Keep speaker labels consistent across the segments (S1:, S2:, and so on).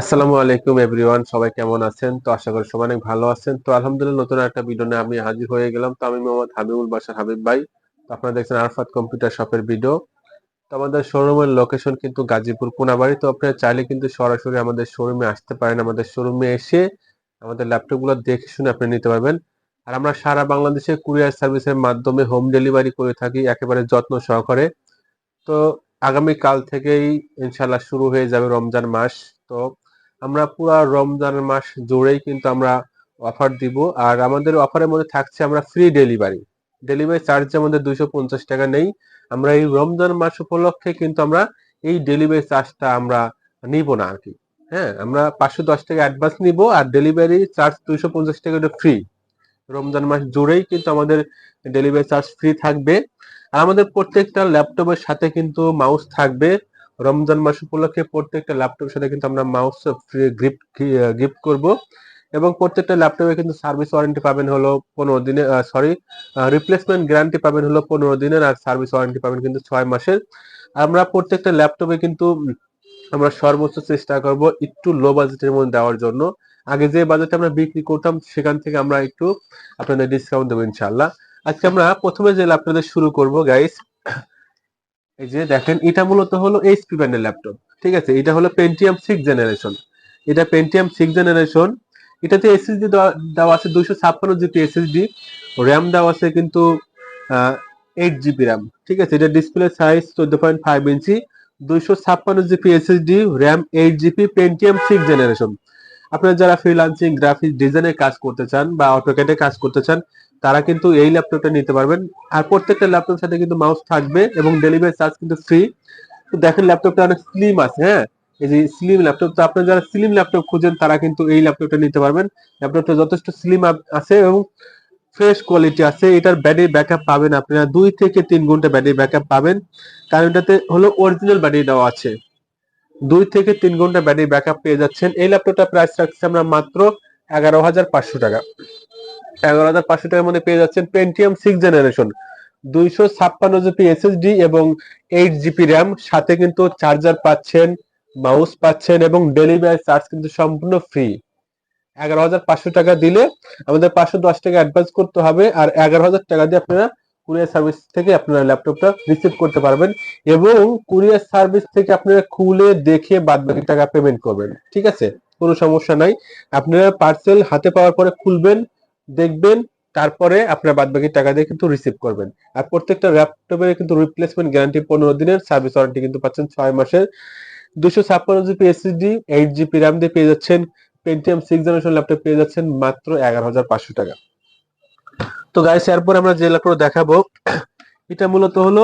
S1: আসসালামু আলাইকুম এভরিওয়ান সবাই কেমন আছেন? তো আশা করি সবাই অনেক ভালো আছেন। তো আলহামদুলিল্লাহ, নতুন একটা ভিডিও নিয়ে আমি হাজির হয়ে গেলাম। তো আমি মোহাম্মদ হাবিবুল বাসার হাবিব ভাই। তো আপনারা দেখছেন আরফাত কম্পিউটার শপের ভিডিও তো আমাদের শোরুমের লোকেশন কিন্তু গাজীপুর কোনাবাড়ি। তো আপনারা চাইলে কিন্তু সরাসরি আমাদের শোরুমে আসতে পারেন। আমাদের শোরুমে এসে আমাদের ল্যাপটপগুলো দেখে শুনে আপনি নিতে পারবেন। আর আমরা সারা বাংলাদেশে কুরিয়ার সার্ভিসের মাধ্যমে হোম ডেলিভারি করে থাকি, একেবারে যত্ন সহকারে। তো আগামী কাল থেকেই ইনশাল্লাহ শুরু হয়ে যাবে রমজান মাস। তো আমরা পুরো রমজান মাস জুড়েই কিন্তু আমরা অফার দিব। আর আমাদের অফারের মধ্যে থাকছে আমরা ফ্রি ডেলিভারি ডেলিভারি চার্জ আমাদের দুইশো পঞ্চাশ টাকা নেই। আমরা এই রমজান মাস উপলক্ষে কিন্তু আমরা এই ডেলিভারি চার্জটা আমরা নিব না আর কি। হ্যাঁ আমরা পাঁচশো দশ টাকা অ্যাডভান্স নিব আর ডেলিভারি চার্জ দুইশো পঞ্চাশ টাকা ফ্রি রমজান মাস জুড়েই কিন্তু আমাদের ডেলিভারি চার্জ ফ্রি থাকবে। আর আমাদের প্রত্যেকটা ল্যাপটপের সাথে কিন্তু মাউস থাকবে। রমজান মাস উপলক্ষে প্রত্যেকটা ল্যাপটপের সাথে কিন্তু আমরা মাউস গিফট গিফট করব। এবং প্রত্যেকটা ল্যাপটপে কিন্তু সার্ভিস ওয়ারেন্টি পাবেন হলো পনেরো দিনের সরি রিপ্লেসমেন্ট গ্যারান্টি পাবেন হলো পনেরো দিনের আর সার্ভিস ওয়ারেন্টি পাবেন কিন্তু ছয় মাসের। আমরা প্রত্যেকটা ল্যাপটপে কিন্তু আমরা সর্বোচ্চ চেষ্টা করব একটু লো বাজেটের মধ্যে দেওয়ার জন্য। আগে যে বাজেটে আমরা বিক্রি করতাম, সেখান থেকে আমরা একটু আপনাদের ডিসকাউন্ট দেবো ইনশাল্লাহ আজকে আমরা প্রথমে যে ল্যাপটপে শুরু করব গাইস এই যে দেখেন, এটা মূলত হলো এইচপি ব্র্যান্ডের ল্যাপটপ, ঠিক আছে? এটা হলো পেন্টিয়াম সিক্স জেনারেশন এটা পেন্টিয়াম সিক্স জেনারেশন এটাতে এসএসডি দেওয়া আছে দুইশো ছাপ্পান্ন জিবি এসএসডি র্যাম দেওয়া আছে কিন্তু এইট জিবি র্যাম ঠিক আছে? এটা ডিসপ্লে সাইজ চোদ্দ পয়েন্ট ফাইভ ইঞ্চি দুইশো ছাপ্পান্ন GB SSD RAM eight GB Pentium six generation আপনারা যারা ফ্রিলান্সিং গ্রাফিক্স ডিজাইনের কাজ করতে চান বা অটোক্যাডে কাজ করতে চান তারা কিন্তু এই ল্যাপটপটা নিতে পারবেন। আর প্রত্যেকটা ল্যাপটপের সাথে কিন্তু মাউস থাকবে এবং ডেলিভারি চার্জ কিন্তু ফ্রি তো দেখেন ল্যাপটপটা অনেক স্লিম আছে হ্যাঁ? এই যে স্লিম ল্যাপটপ তো আপনারা যারা স্লিম ল্যাপটপ খুঁজেন, তারা কিন্তু এই ল্যাপটপটা নিতে পারবেন। ল্যাপটপটা যথেষ্ট স্লিম আছে এবং ফ্রেশ কোয়ালিটি আছে। এটার ব্যাটারি ব্যাকআপ পাবেন আপনারা। দুই থেকে তিন ঘণ্টা ব্যাটারি ব্যাকআপ পাবেন। কারণ এটাতে হলো অরিজিনাল ব্যাটারি দেওয়া আছে। দুই থেকে তিন ঘণ্টা ব্যাটারি ব্যাকআপ পেয়ে যাচ্ছেন। এই ল্যাপটপটা প্রাইস রাখছি আমরা মাত্র এগারো হাজার পাঁচশো টাকা। এগারো হাজার পাঁচশো টাকার মধ্যে পেয়ে যাচ্ছেন পেন্টিয়াম সিক্স জেনারেশন দুইশো ছাপ্পান্ন জিবি এসএসডি এবং এইট জিবি র্যাম সাথে কিন্তু চার্জার পাচ্ছেন মাউস পাচ্ছেন এবং ডেলিভারি চার্জ কিন্তু সম্পূর্ণ ফ্রি এগারো হাজার পাঁচশো টাকা দিলে আমাদের পাঁচশো দশ টাকা অ্যাডভান্স করতে হবে আর এগারো হাজার টাকা দিয়ে আপনারা কুরিয়ার সার্ভিস থেকে আপনারা ল্যাপটপটা রিসিভ করতে পারবেন এবং কুরিয়ার সার্ভিস থেকে আপনারা খুলে দেখে বাদ বাকি টাকা পেমেন্ট করবেন। ঠিক আছে? কোনো সমস্যা নাই। আপনারা পার্সেল হাতে পাওয়ার পরে খুলবেন দেখবেন, তারপরে আপনার বাদ বাকি টাকা দিয়ে কিন্তু রিসিভ করবেন। আর প্রত্যেকটা ল্যাপটপের কিন্তু রিপ্লেসমেন্ট গ্যারান্টি পনেরো দিনের সার্ভিস ওয়ারেন্টি কিন্তু পাচ্ছেন ছয় মাসের। দুশো ছাপ্পান্ন GB SSD eight GB RAM দিয়ে পেয়ে যাচ্ছেন। পেন্টিএম সিক্স জেনারেশন ল্যাপটপ পেয়ে যাচ্ছেন মাত্র এগারো হাজার পাঁচশো টাকা। তো গাইস এরপর আমরা যে ল্যাপটপ দেখাবো, এটা মূলত হলো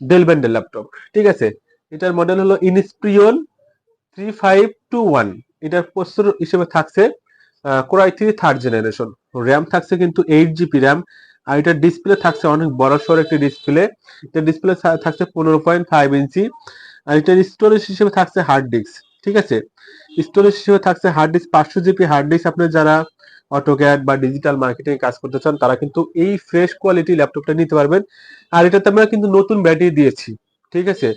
S1: ডেল ব্যান্ডের ল্যাপটপ ঠিক আছে? এটার মডেল হলো Inspiron three five two one এটার প্রস্তুর হিসেবে থাকছে। Core i three third generation RAM থাকছে কিন্তু এইট জিবি র্যাম আর এটার ডিসপ্লে থাকছে অনেক বড় সড় একটি ডিসপ্লে এটা ডিসপ্লে থাকছে পনেরো পয়েন্ট ফাইভ ইঞ্চি, আর এটার স্টোরেজ হিসেবে থাকছে হার্ড ডিস্ক ঠিক আছে? স্টোরেজ হিসেবে থাকছে হার্ড ডিস্ক পাঁচশো জিবি হার্ড ডিস্ক আপনার যারা অটোক্যাড বা ডিজিটাল মার্কেটিং কাজ করতে চান, তারা কিন্তু এই ফ্রেশ কোয়ালিটি ল্যাপটপটা নিতে পারবেন। আর এটাতে আমরা কিন্তু নতুন ব্যাটারি দিয়েছি, ঠিক আছে?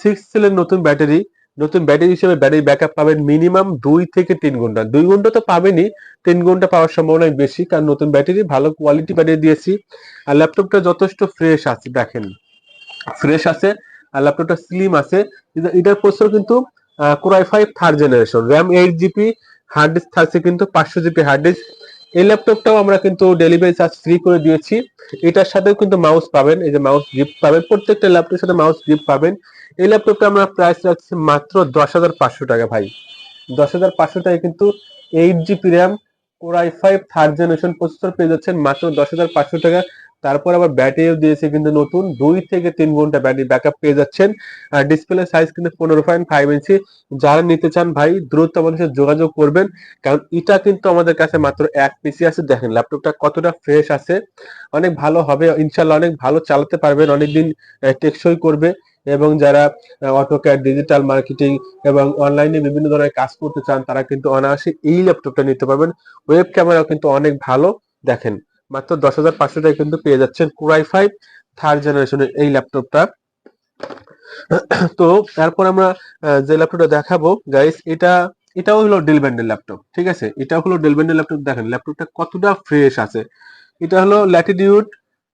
S1: সিক্স সেলের নতুন ব্যাটারি নতুন ব্যাটারি হিসেবে ব্যাটারি ব্যাকআপ পাবেন মিনিমাম দুই থেকে তিন ঘণ্টা। দুই ঘণ্টা তো পাবেনই, তিন ঘণ্টা পাওয়ার সম্ভাবনা বেশি, কারণ নতুন ব্যাটারি ভালো কোয়ালিটি ব্যাটারি দিয়েছি। আর ল্যাপটপটা যথেষ্ট ফ্রেশ আছে, দেখেন। ফ্রেশ আছে, আর ল্যাপটপটা স্লিম আছে। এটার প্রসেসর কিন্তু core i five third generation RAM eight GB hard disk থাকছে কিন্তু পাঁচশো জিবি হার্ড ডিস্ক এই ল্যাপটপটাও আমরা কিন্তু ডেলিভারি চার্জ ফ্রি করে দিয়েছি। এটার সাথেও কিন্তু মাউস পাবেন, এই যে মাউস গিফট পাবেন, প্রত্যেকটা ল্যাপটপের সাথে মাউস গিফট পাবেন। এই ল্যাপটপটা আমরা প্রাইস রাখছি মাত্র দশ হাজার পাঁচশো টাকা ভাই। দশ হাজার পাঁচশো টাকা কিন্তু eight GB RAM core I five third generation processor পেয়ে যাচ্ছেন মাত্র দশ হাজার পাঁচশো টাকা। তারপর আবার ব্যাটারিও দিয়েছে কিন্তু নতুন। দুই থেকে তিন ঘণ্টা ব্যাটারি ব্যাকআপ পেয়ে যাচ্ছেন। আর ডিসপ্লে সাইজ কিন্তু পনেরো পয়েন্ট ফাইভ ইঞ্চি যারা নিতে চান ভাই, দ্রুত আমাদের সাথে যোগাযোগ করবেন। কারণ এটা কিন্তু আমাদের কাছে মাত্র এক পিসি আছে। দেখেন ল্যাপটপটা কতটা ফ্রেশ আছে। অনেক ভালো হবে। ইনশাল্লাহ অনেক ভালো চালাতে পারবেন। অনেকদিন টেকসই করবে। এবং যারা অটোক্যাড ডিজিটাল মার্কেটিং এবং অনলাইনে বিভিন্ন ধরনের কাজ করতে চান, তারা কিন্তু অনায়াসে এই ল্যাপটপটা নিতে পারবেন। ওয়েব ক্যামেরাও কিন্তু অনেক ভালো। দেখেন মাত্র দশ হাজার পাঁচশো টাকা কিন্তু পেয়ে যাচ্ছেন কুরাই ফাইভ থার্ড জেনারেশনের এই ল্যাপটপটা তো তারপর আমরা যে ল্যাপটপটা দেখাবো গাইস এটা, এটাও হলো ডেল ব্যান্ডের ল্যাপটপ ঠিক আছে? এটা হলো ডেল ব্যান্ডের ল্যাপটপ দেখেন ল্যাপটপটা কতটা ফ্রেশ আছে। এটা হলো ল্যাটিটিউড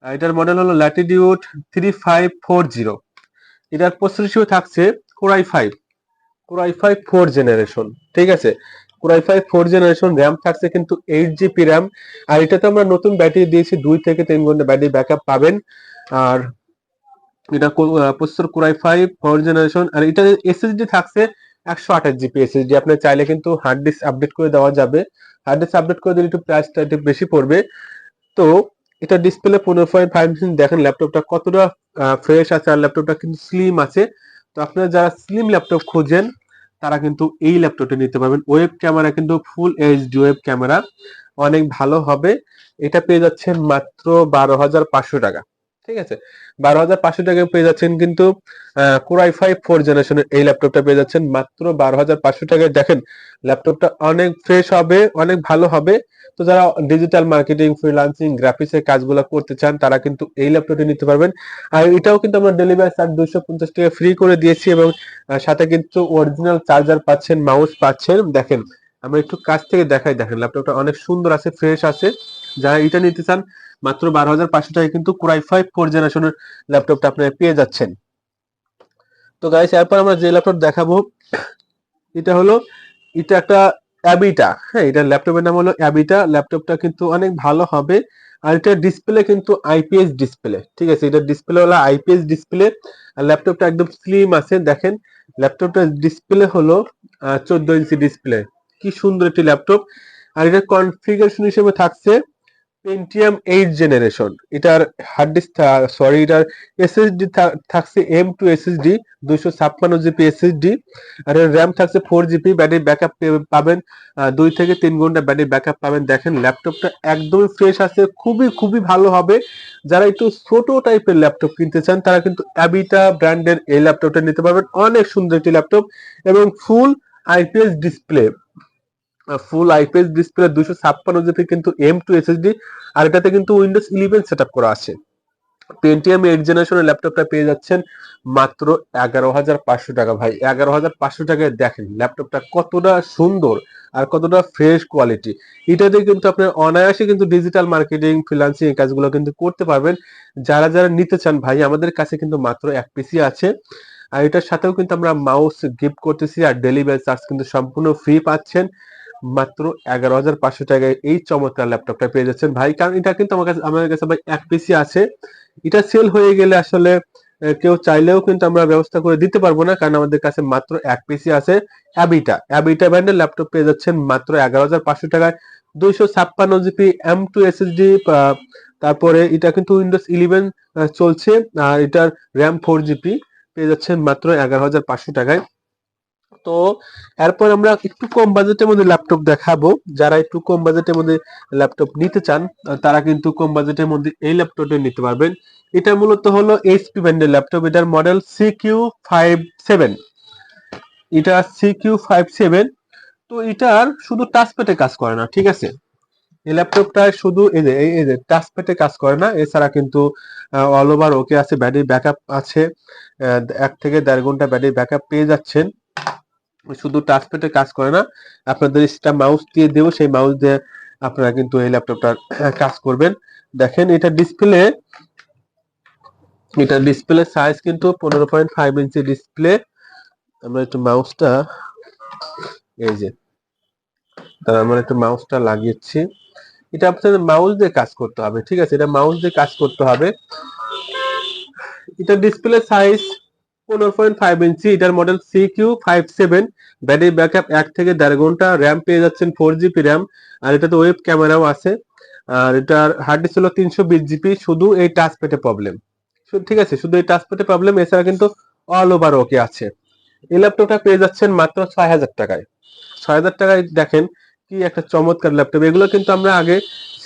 S1: এটার মডেল হলো Latitude three five four zero এটার প্রসেসর হিসেবে থাকছে core i five core i five four generation ঠিক আছে? Core i five four generation RAM থাকছে কিন্তু এইট জিবি র্যাম আর এটাতে আমরা নতুন ব্যাটারি দিয়েছি, দুই থেকে তিন ঘণ্টা ব্যাটারি ব্যাকআপ পাবেন। আর এটা processor core i five four generation আর এটা এসএসডি থাকছে একশো আঠাশ জিবি এসএসডি আপনি চাইলে কিন্তু হার্ড ডিস্ক আপডেট করে দেওয়া যাবে। হার্ড ডিস্ক আপডেট করে দিলে একটু প্রাইসটা একটু বেশি পড়বে। তো এটা ডিসপ্লে পনেরো পয়েন্ট ফাইভ দেখেন ল্যাপটপটা কতটা ফ্রেশ আছে আর ল্যাপটপটা কিন্তু স্লিম আছে। তো আপনারা যারা স্লিম ল্যাপটপ খোঁজেন তারা কিন্তু এই ল্যাপটপটা নিতে পারবেন। ওয়েব ক্যামেরা কিন্তু ফুল এইচডি ওয়েব ক্যামেরা অনেক ভালো হবে। এটা পেয়ে যাচ্ছেন মাত্র বারো হাজার পাঁচশো টাকা। ঠিক আছে? বারো হাজার পাঁচশো টাকায় পেয়ে যাচ্ছেন কিন্তু কোরাই ফাইভ ফোর জেনারেশনের এই ল্যাপটপটা পেয়ে যাচ্ছেন। মাত্র বারো হাজার পাঁচশো টাকায় দেখেন ল্যাপটপটা অনেক ফ্রেশ হবে, অনেক ভালো হবে। তো যারা ডিজিটাল মার্কেটিং ফ্রিলান্সিং গ্রাফিক্স এর কাজগুলো করতে চান, তারা কিন্তু এই ল্যাপটপটি নিতে পারবেন। আর এটাও কিন্তু আমরা ডেলিভারি চার্জ দুশো পঞ্চাশ টাকা ফ্রি করে দিয়েছি এবং সাথে কিন্তু অরিজিনাল চার্জার পাচ্ছেন মাউস পাচ্ছেন। দেখেন, আমরা একটু কাছ থেকে দেখাই। দেখেন ল্যাপটপটা অনেক সুন্দর আছে ফ্রেশ আছে। যারা এটা নিতে চান, মাত্র বারো হাজার পাঁচশো টাকায় কিন্তু কোরাই ফাইভ ফোর জেনারেশনের ল্যাপটপটা আপনারা পেয়ে যাচ্ছেন। তো গাইস এরপর আমরা যে ল্যাপটপ দেখাবো, এটা হলো, এটা একটা অ্যাবিটা হ্যাঁ এটা ল্যাপটপের নাম হলো অ্যাবিটা ল্যাপটপটা কিন্তু অনেক ভালো হবে। আর এটা ডিসপ্লে কিন্তু আইপিএস ডিসপ্লে ঠিক আছে, এটা ডিসপ্লে হলো আইপিএস ডিসপ্লে আর ল্যাপটপটা একদম স্লিম আছে, দেখেন। ল্যাপটপটা ডিসপ্লে হলো চোদ্দ ইঞ্চি ডিসপ্লে কি সুন্দর একটি ল্যাপটপ আর এটার কনফিগারেশন হিসেবে থাকছে পেন্টিয়াম এইট জেনারেশন এটার হার্ড ডিস্ক সরি এটার এসএসডি থাকছে এম টু এসএসডি দুইশো ছাপ্পান্ন জিবি এসএসডি আর র্যাম থাকছে ফোর জিবি ব্যাটারি ব্যাকআপ পাবেন। দুই থেকে তিন ঘণ্টা ব্যাটারি ব্যাকআপ পাবেন। দেখেন ল্যাপটপটা একদমই ফ্রেশ আছে, খুবই খুবই ভালো হবে। যারা একটু ছোট টাইপের ল্যাপটপ কিনতে চান, তারা কিন্তু অ্যাবিটা ব্র্যান্ডের এই ল্যাপটপটা নিতে পারবেন। অনেক সুন্দর একটি ল্যাপটপ এবং full IPS display full IPS display দুশো ছাপ্পান্ন জিবি কিন্তু এম টু এসএসডি আর এটাতে কিন্তু উইন্ডোজ ইলেভেন সেট করা আছে। পেন্টিএম এইট জেনারেশনের ল্যাপটপটা পেয়ে যাচ্ছেন মাত্র এগারো হাজার পাঁচশো টাকা। ভাই, এগারো হাজার পাঁচশো টাকায় দেখেন ল্যাপটপটা কতটা সুন্দর আর কতটা ফ্রেশ কোয়ালিটি এটাতে কিন্তু আপনার অনায়াসে কিন্তু ডিজিটাল মার্কেটিং ফ্রিলান্সিং এই কাজগুলো কিন্তু করতে পারবেন। যারা যারা নিতে চান, ভাই, আমাদের কাছে কিন্তু মাত্র এক পিসি আছে। আর এটার সাথেও কিন্তু আমরা মাউস গিফট করতেছি আর ডেলিভারি চার্জ কিন্তু সম্পূর্ণ ফ্রি পাচ্ছেন। মাত্র এগারো হাজার পাঁচশো টাকায় এই চমৎকার ল্যাপটপটা পেয়ে যাচ্ছেন। ভাই, কারণ এটা কিন্তু আমার কাছে আমাদের কাছে ভাই এক পিসি আছে। এটা সেল হয়ে গেলে আসলে কেউ চাইলেও কিন্তু আমরা ব্যবস্থা করে দিতে পারব না, কারণ আমাদের কাছে মাত্র এক পিসি আছে অ্যাবিটা অ্যাবিটা ব্র্যান্ডের ল্যাপটপ পেয়ে যাচ্ছেন মাত্র এগারো হাজার পাঁচশো টাকায়। দুইশো ছাপ্পান্ন জিবি এম টু এসএসডি তারপরে এটা কিন্তু উইন্ডোজ ইলেভেন চলছে, আর এটার র্যাম ফোর জিবি পেয়ে যাচ্ছেন মাত্র এগারো হাজার পাঁচশো টাকায়। তো এরপর আমরা একটু কম বাজেটের মধ্যে ল্যাপটপ দেখাবো। যারা একটু কম বাজেটের মধ্যে ল্যাপটপ নিতে চান তারা কিন্তু কম বাজেটের মধ্যে এই ল্যাপটপটা নিতে পারবেন। এটা মূলত হলো এইচপি ব্র্যান্ডের ল্যাপটপ এটার model C Q five seven এটা সি কিউ ফাইভ সেভেন তো এটার শুধু টাচপ্যাডে কাজ করে না, ঠিক আছে? এই ল্যাপটপটা শুধু এই যে এই যে টাচপ্যাডে কাজ করে না, এছাড়া কিন্তু অল ওভার ওকে আছে ব্যাটারি ব্যাকআপ আছে এক থেকে দেড় ঘণ্টা ব্যাটারি ব্যাকআপ পেয়ে যাচ্ছেন। শুধু টাচপ্যাডে কাজ করে না, আপনাদের সেটা মাউস দিয়ে দেবো, সেই মাউস দিয়ে আপনারা কিন্তু এই ল্যাপটপটার কাজ করবেন। দেখেন, এটা ডিসপ্লে এটা ডিসপ্লে সাইজ কিন্তু পনেরো পয়েন্ট ফাইভ ইঞ্চি ডিসপ্লে আমরা একটু মাউসটা এই যে তারা আমরা একটু মাউসটা লাগিয়েছি। এটা আপনাদের মাউস দিয়ে কাজ করতে হবে, ঠিক আছে? এটা মাউস দিয়ে কাজ করতে হবে। এটা ডিসপ্লে সাইজ পনেরো point five inch model C Q five seven battery এক থেকে দেড় ঘণ্টা র্যাম পেয়ে যাচ্ছেন ফোর জিবি র্যাম আর এটাতে ওয়েব ক্যামেরাও আছে। আর তিনশো বিশ জিবি শুধু এই প্রবলেম ঠিক আছে, শুধু এই প্রবলেম এছাড়া কিন্তু অল ওভার ওকে আছে। পেয়ে যাচ্ছেন মাত্র ছয় হাজার টাকায়। ছয় হাজার টাকায় দেখেন কি একটা চমৎকার ল্যাপটপ এগুলো কিন্তু আমরা আগে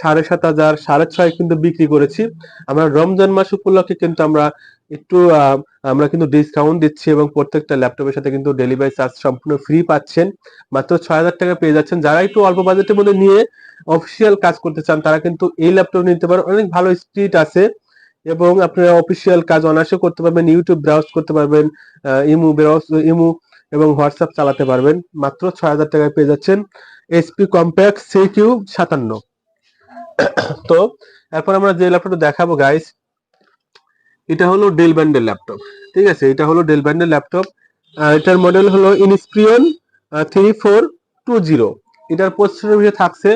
S1: সাড়ে সাত হাজার, সাড়ে ছয় কিন্তু বিক্রি করেছি। আমরা রমজান মাস উপলক্ষে কিন্তু আমরা একটু আমরা কিন্তু ডিসকাউন্ট দিচ্ছি এবং প্রত্যেকটা ল্যাপটপের সাথে কিন্তু ডেলিভারি চার্জ সম্পূর্ণ ফ্রি পাচ্ছেন। মাত্র ছয় হাজার টাকা পেয়ে যাচ্ছেন। যারা একটু অল্প বাজেটের মধ্যে নিয়ে অফিসিয়াল কাজ করতে চান, তারা কিন্তু এই ল্যাপটপ নিতে পারেন। অনেক ভালো স্পিড আছে এবং আপনারা অফিসিয়াল কাজ অনায়াসে করতে পারবেন ইউটিউব ব্রাউজ করতে পারবেন ইমু ব্রাউজ ইমু এবং হোয়াটসঅ্যাপ চালাতে পারবেন। মাত্র ছয় হাজার টাকায় পেয়ে যাচ্ছেন। এসপি কম্প্যাক্ট সি কিউ সাতান্ন। তো এরপর আমরা যে ল্যাপটপটা দেখাবো গাইস এটা হলো ডেল ব্যান্ডের ল্যাপটপ ঠিক আছে? এটা হলো ডেল ব্যান্ডের ল্যাপটপ এটার মডেল হলো Inspiron three four two zero এটার প্রসেসরের ভিতরে থাকছে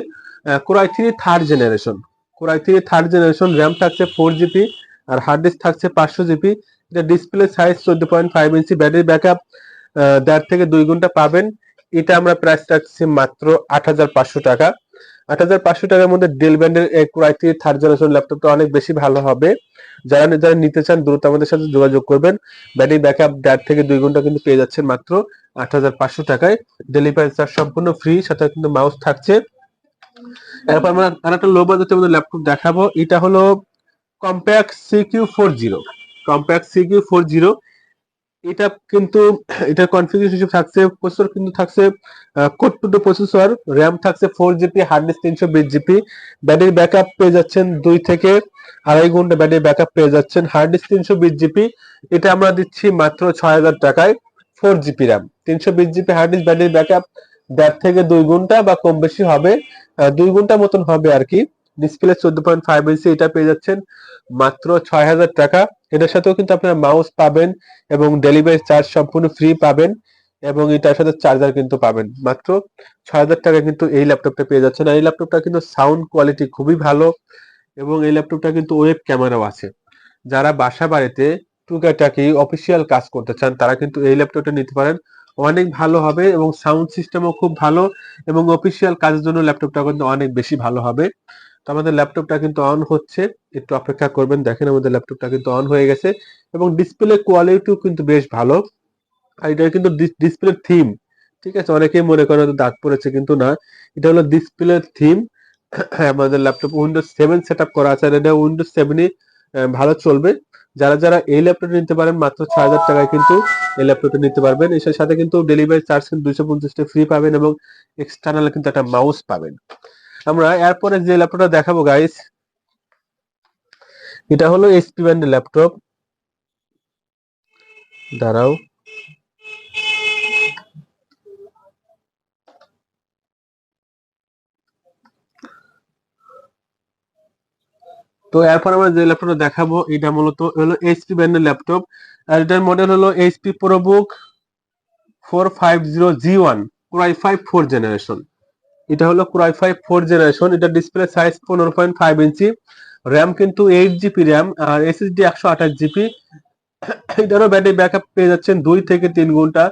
S1: core i three third generation core i three third generation RAM থাকছে ফোর জিবি আর হার্ড ডিস্ক থাকছে পাঁচশো জিবি এটা ডিসপ্লে সাইজ চোদ্দ point five inch battery backup দেড় থেকে দুই ঘণ্টা পাবেন। এটা আমরা প্রাইস রাখছি মাত্র আট হাজার পাঁচশো টাকা। আট হাজার পাঁচশো টাকার মধ্যে ডেল ব্যান্ডের কোরাই থার্ড জেনারেশন ল্যাপটপটা অনেক বেশি ভালো হবে। যারা যারা নিতে চান দ্রুত আমাদের সাথে যোগাযোগ করবেন। ব্যাটারি ব্যাকআপ দেড় থেকে দুই ঘণ্টা কিন্তু পেয়ে যাচ্ছেন মাত্র আট হাজার পাঁচশো টাকায়। ডেলিভারি চার্জ সম্পূর্ণ ফ্রি সাথে কিন্তু মাউস থাকছে। এরপর আমরা আরেকটা লো বাজেটের মধ্যে ল্যাপটপ দেখাবো। এটা হলো Compaq C Q four zero Compaq C Q four zero এটা কিন্তু এটার কনফিগারেশন হিসেবে থাকছে প্রসেসর কিন্তু থাকছে core two two processor RAM থাকছে ফোর জিবি হার্ড ডিস্ক তিনশো বিশ জিবি ব্যাটারি ব্যাকআপ পেয়ে যাচ্ছেন দুই থেকে আড়াই ঘণ্টা ব্যাটারি ব্যাকআপ পেয়ে যাচ্ছেন হার্ড ডিস্ক তিনশো বিশ জিবি এটা আমরা দিচ্ছি মাত্র ছয় হাজার টাকায় ফোর জিবি র্যাম তিনশো বিশ GB hard disk battery backup দেড় থেকে দুই ঘণ্টা বা কম বেশি হবে দুই ঘণ্টা মতন হবে আর কি। ডিসপ্লে চোদ্দ পয়েন্ট ফাইভ ইঞ্চি এটা পেয়ে যাচ্ছেন মাত্র ছয় হাজার টাকা। এটার সাথেও কিন্তু আপনারা মাউস পাবেন এবং ডেলিভারি চার্জ সম্পূর্ণ ফ্রি পাবেন এবং এটার সাথে চার্জার কিন্তু পাবেন। মাত্র ছয় হাজার টাকা কিন্তু এই ল্যাপটপটা পেয়ে যাচ্ছেন আর এই ল্যাপটপটা কিন্তু সাউন্ড কোয়ালিটি খুবই ভালো এবং এই ল্যাপটপটা কিন্তু ওয়েব ক্যামেরাও আছে। যারা বাসা বাড়িতে টুকাটাকি অফিসিয়াল কাজ করতে চান, তারা কিন্তু এই ল্যাপটপটা নিতে পারেন। অনেক ভালো হবে এবং সাউন্ড সিস্টেমও খুব ভালো এবং অফিসিয়াল কাজের জন্য ল্যাপটপটা কিন্তু অনেক বেশি ভালো হবে। তো আমাদের ল্যাপটপটা কিন্তু অন হচ্ছে। একটু অপেক্ষা করবেন, দেখেন আমাদের ল্যাপটপটা কিন্তু অন হয়ে গেছে। এবং ডিসপ্লে কোয়ালিটিও কিন্তু বেশ ভালো। আর এটা কিন্তু ডিসপ্লে থিম ঠিক আছে? অনেকেই মনে করেন দাগ পড়েছে, কিন্তু না। এটা হলো ডিসপ্লে থিম আমাদের ল্যাপটপ উইন্ডোজ সেভেন সেট করা আছে, আর এটা উইন্ডোজ সেভেনই ভালো চলবে। যারা যারা এই ল্যাপটপটা নিতে পারেন, মাত্র ছয় হাজার টাকায় কিন্তু এই ল্যাপটপটা নিতে পারবেন। এর সাথে কিন্তু ডেলিভারি চার্জ কিন্তু দুইশো পঞ্চাশটা ফ্রি পাবেন এবং এক্সটার্নাল কিন্তু একটা মাউস পাবেন। আমরা এরপরে যে ল্যাপটপটা দেখাবো গাইস এটা হলো এসপি ব্যান্ডের ল্যাপটপ। দাঁড়াও। তো এরপর আমরা যে ল্যাপটপটা দেখাবো, এটা মূলত হলো এইচপি ব্র্যান্ডের ল্যাপটপ। আর এটার মডেল হলো HP ProBook four five zero G one four generation এটা হলো core i five four generation এটা ডিসপ্লে সাইজ পনেরো পয়েন্ট ফাইভ ইঞ্চি র্যাম কিন্তু এইট জিবি র্যাম আর এসএসডি একশো আঠাশ জিবি এটারও ব্যাটারি ব্যাকআপ পেয়ে যাচ্ছেন দুই থেকে তিন ঘণ্টা।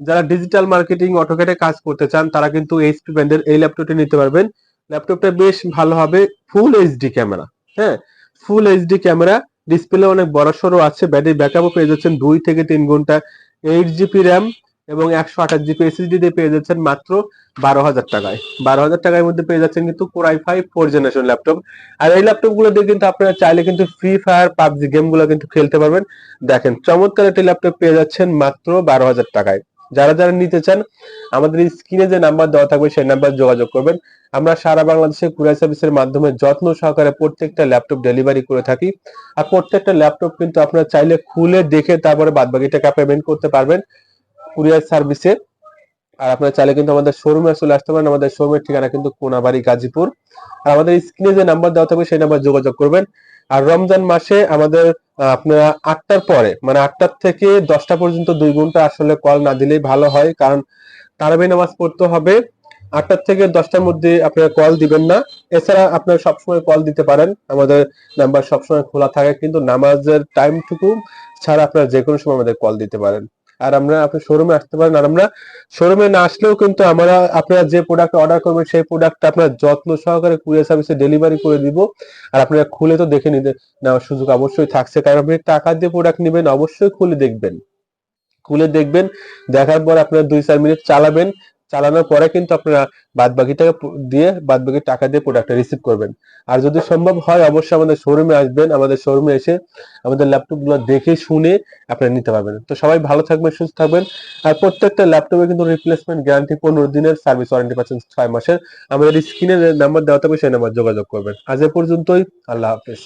S1: যারা ডিজিটাল মার্কেটিং অটোকেটে কাজ করতে চান, তারা কিন্তু এইচপি ব্র্যান্ডের এই ল্যাপটপটি নিতে পারবেন। ল্যাপটপটা বেশ ভালো হবে ফুল এইচডি ক্যামেরা হ্যাঁ? ফুল এইচডি ক্যামেরা ডিসপ্লে অনেক বড় সড়ো আছে ব্যাটারি ব্যাকআপও পেয়ে যাচ্ছেন দুই থেকে তিন ঘণ্টা। এইট জিবি র্যাম এবং একশো আঠাশ জিবি এসএসডি দিয়ে পেয়ে যাচ্ছেন মাত্র বারো হাজার টাকায়। বারো হাজার টাকার মধ্যে পেয়ে যাচ্ছেন কিন্তু core i five four generation laptop আর এই ল্যাপটপগুলো দিয়ে কিন্তু আপনারা চাইলে কিন্তু ফ্রি ফায়ার পাবজি গেমগুলো কিন্তু খেলতে পারবেন। দেখেন, চমৎকার একটি ল্যাপটপ পেয়ে যাচ্ছেন মাত্র বারো হাজার টাকায়। যারা যারা নিতে চান, আমাদের স্ক্রিনে যে নাম্বার দেওয়া থাকবে, সেই নাম্বার যোগাযোগ করবেন। আমরা সারা বাংলাদেশে কুরিয়ার সার্ভিসের মাধ্যমে যত্ন সহকারে প্রত্যেকটা ল্যাপটপ ডেলিভারি করে থাকি। আর প্রত্যেকটা ল্যাপটপ কিন্তু আপনারা চাইলে খুলে দেখে তারপরে বাদবাকি টাকা পেমেন্ট করতে পারবেন। কুরিয়ার সার্ভিসে আর আপনারা চাইলে কিন্তু আমাদের শোরুমে চলে আসতে পারেন। আমাদের শোরুমের ঠিকানা কিন্তু কোনাবাড়ি গাজীপুর। আর আমাদের স্ক্রিনে যে নাম্বার দেওয়া থাকবে, সেই নাম্বার যোগাযোগ করবেন। আর রমজান মাসে আমাদের আপনারা আটটার পরে মানে আটটার থেকে দশটা পর্যন্ত দুই ঘণ্টা আসলে কল না দিলেই ভালো হয়। কারণ তারাবি নামাজ পড়তে হবে। আটটার থেকে দশটার মধ্যে আপনারা কল দিবেন না। এছাড়া আপনারা সবসময় কল দিতে পারেন। আমাদের নাম্বার সবসময় খোলা থাকে। কিন্তু নামাজের টাইমটুকু ছাড়া আপনারা যে কোনো সময় আমাদের কল দিতে পারেন। আর আমরা আপনার শোরুমে আসতে পারেন। আর আমরা শোরুমে না আসলেও কিন্তু আমরা আপনারা যে প্রোডাক্ট অর্ডার করবেন, সেই প্রোডাক্টটা আপনার যত্ন সহকারে কুরিয়ার সার্ভিসে ডেলিভারি করে দিব। আর আপনারা খুলে তো দেখে নিতে নেওয়ার সুযোগ অবশ্যই থাকছে। কারণ আপনি টাকা দিয়ে প্রোডাক্ট নেবেন, অবশ্যই খুলে দেখবেন। খুলে দেখবেন, দেখার পর আপনার দুই, চার মিনিট চালাবেন। চালানোর পরে কিন্তু আপনারা বাদ বাকি টাকা দিয়ে বাদ বাকি টাকা দিয়ে প্রোডাক্টটা রিসিভ করবেন। আর যদি সম্ভব হয়, অবশ্যই আমাদের শোরুমে আসবেন, আমাদের শোরুমে এসে আমাদের ল্যাপটপগুলো দেখে শুনে আপনারা নিতে পারবেন। তো সবাই ভালো থাকবেন, সুস্থ থাকবেন। আর প্রত্যেকটা ল্যাপটপে কিন্তু রিপ্লেসমেন্ট গ্যারান্টি পনেরো দিনের সার্ভিস ওয়ারেন্টি পাচ্ছেন ছয় মাসের। আমাদের স্ক্রিনে নাম্বার দেওয়া থাকবে, সেই নাম্বার যোগাযোগ করবেন। আজ এ পর্যন্তই, আল্লাহ হাফেজ।